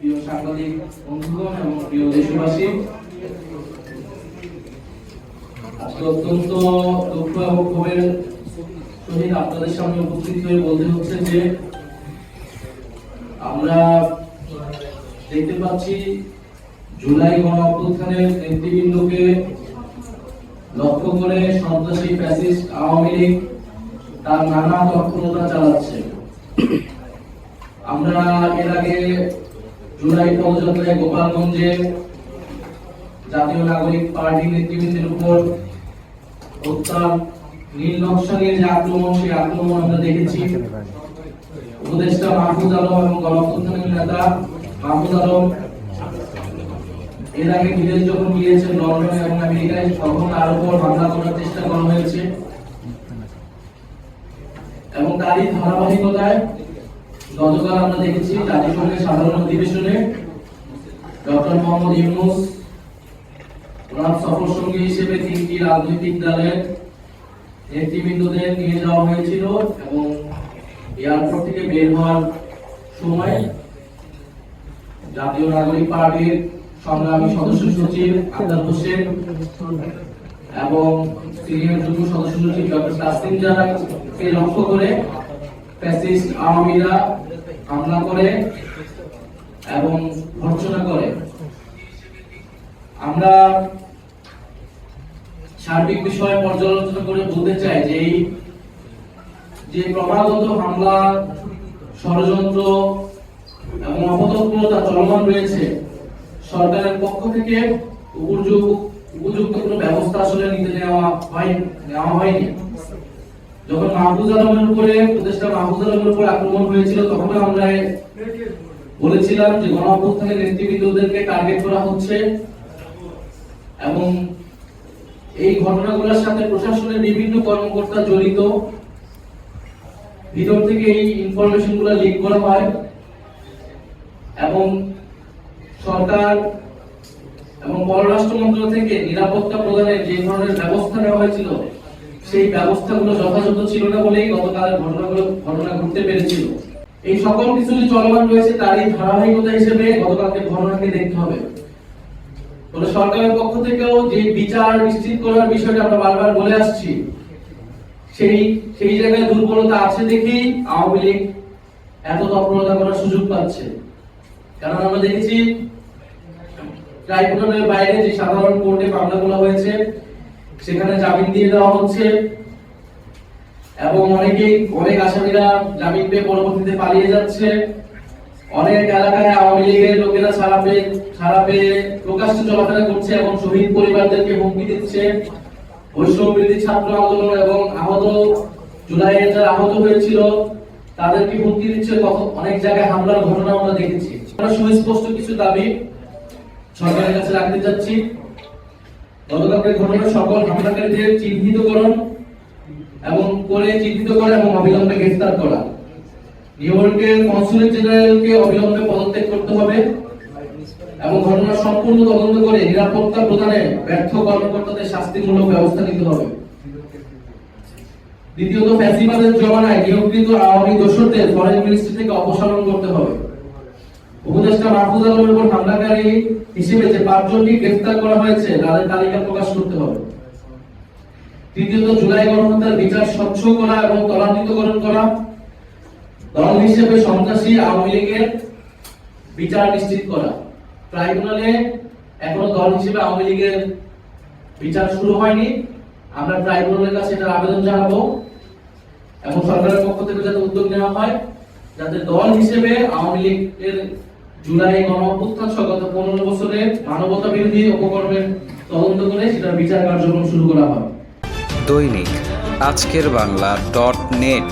প্রিয় সাংবাদিক, বন্ধুগণ এবং প্রিয় দেশবাসী, আজকে অত্যন্ত দুঃখ এবং ক্ষোভের সহিত আপনাদের সামনে উপস্থিত হয়ে বলতে হচ্ছে যে, আমরা দেখতে পাচ্ছি জুলাই গণ নেতৃবৃন্দকে লক্ষ্য করে সন্ত্রাসী ফ্যাসিস্ট আওয়ামী লীগ তার নানা তৎপরতা চালাচ্ছে। আমরা এর আগে জুলাই পদযাত্রায় গোপালগঞ্জে জাতীয় নাগরিক পার্টি নেতৃবৃন্দের উপর হত্যা নীল নকশা যে আক্রমণ, সেই আক্রমণ আমরা দেখেছি। উপদেষ্টা মাহফুজ আলম এবং গণঅভ্যুত্থানের নেতা মাহফুজ আলম এর আগে বিদেশ যখন গিয়েছেন, লন্ডনে এবং আমেরিকায়, তখন তার উপর হামলা করার চেষ্টা করা হয়েছে। এবং তারই ধারাবাহিকতায় গতকাল আমরা দেখেছি জাতিসংঘের সাধারণ অধিবেশনে ডক্টর মোহাম্মদ ইউনুস, ওনার সফর সঙ্গী হিসেবে তিনটি রাজনৈতিক দলের নেতৃবৃন্দদের নিয়ে যাওয়া হয়েছিল এবং এয়ারপোর্ট থেকে বের হওয়ার সময় জাতীয় নাগরিক পার্টির সংগ্রামী সদস্য সচিব আক্তার হোসেন এবং সিনিয়র যুগ্ম সদস্য সচিব ডক্টর তাসলিম জানাকে লক্ষ্য করে ফ্যাসিস্ট আওয়ামীরা হামলা করে এবং ভর্সনা করে। আমরা সার্বিক বিষয়ে পর্যালোচনা করে বলতে চাই যে এই যে ক্রমাগত হামলা, ষড়যন্ত্র এবং অপতৎপরতা চলমান রয়েছে, সরকারের পক্ষ থেকে উপযুক্ত কোনো ব্যবস্থা আসলে নিতে নেওয়া হয় নেওয়া হয়নি। যখন মাহফুজ আলমের উপরে উপদেষ্টা মাহফুজ আলমের উপর আক্রমণ হয়েছিল, তখন আমরা বলেছিলাম যে গণ নেতৃবৃন্দদেরকে টার্গেট করা হচ্ছে। এবং এই ঘটনাগুলোর সাথে প্রশাসনের বিভিন্ন কর্মকর্তা জড়িত। ভিতর থেকে এই ইনফরমেশনগুলো লিক করা হয়। এবং সরকার এবং পররাষ্ট্র মন্ত্রণালয় থেকে নিরাপত্তা প্রদানের যে ধরনের ব্যবস্থা নেওয়া হয়েছিল সেই ব্যবস্থাগুলো যথাযথ ছিল না বলেই গতকালের ঘটনাগুলো ঘটনা ঘটতে পেরেছিল। এই সকল কিছু যে চলমান রয়েছে তারই ধারাবাহিকতা হিসেবে গতকালকে ঘটনাকে দেখতে হবে। সরকারের পক্ষ থেকেও যে বিচার নিশ্চিত করার বিষয়টা আমরা বারবার বলে আসছি, সেই সেই জায়গায় দুর্বলতা আছে আওয়ামী লীগ এত তৎপরতা করার সুযোগ পাচ্ছে। কারণ আমরা দেখেছি, ট্রাইব্যুনালের বাইরে যে সাধারণ কোর্টে মামলাগুলো হয়েছে সেখানে জামিন দিয়ে দেওয়া হচ্ছে। এবং অনেকেই, অনেক আসামিরা জামিন পেয়ে পরবর্তীতে পালিয়ে যাচ্ছে। অনেক এলাকায় আওয়ামী লীগের লোকেরা ছাড়া পেয়ে ছাড়া পেয়ে প্রকাশ্যে চলাফেরা করছে এবং শহীদ পরিবারদেরকে হুমকি দিচ্ছে। বৈষ্ণব বিরোধী ছাত্র আন্দোলন এবং আহত, জুলাইয়ে যারা আহত হয়েছিল, তাদেরকে হুমকি দিচ্ছে। অনেক জায়গায় হামলার ঘটনা আমরা দেখেছি। আমরা সুস্পষ্ট কিছু দাবি সরকারের কাছে রাখতে চাচ্ছি। গতকালকের ঘটনা সকল হামলাকারীদের চিহ্নিতকরণ এবং করে চিহ্নিত করা এবং অবিলম্বে গ্রেফতার করা। নিউ ইয়র্কের কনসুলেট জেনারেলকে অবিলম্বে পদত্যাগ করতে হবে এবং ঘটনা সম্পূর্ণ তদন্ত করে নিরাপত্তা প্রদানে ব্যর্থ কর্মকর্তাদের শাস্তিমূলক ব্যবস্থা নিতে হবে। দ্বিতীয়ত ফ্যাসিবাদের জমানায় নিয়োগকৃত আওয়ামী দোষরদের ফরেন মিনিস্ট্রি থেকে অপসারণ করতে হবে। উপদেষ্টা মাহফুজ আলমের উপর হামলাকারী হিসেবে যে পাঁচজনকে গ্রেফতার করা হয়েছে, তাদের তালিকা প্রকাশ করতে হবে। তৃতীয়ত, জুলাই গণহত্যার বিচার স্বচ্ছ করা এবং ত্বরান্বিতকরণ করা। দল হিসেবে সন্ত্রাসী আওয়ামী লীগের বিচার নিশ্চিত করা। ট্রাইব্যুনালে এখনও দল হিসেবে আওয়ামী লীগের বিচার শুরু হয়নি। আমরা ট্রাইব্যুনালের কাছে এটার আবেদন জানাব। এবং সরকারের পক্ষ থেকে যাতে উদ্যোগ নেওয়া হয়, যাতে দল হিসেবে আওয়ামী লীগের জুলাই গণ অভ্যুত্থান সহ গত পনেরো বছরের মানবতা বিরোধী অপকর্মের তদন্ত করে সেটার বিচার কার্যক্রম শুরু করা হয়। দৈনিক আজকের বাংলা ডট নেট।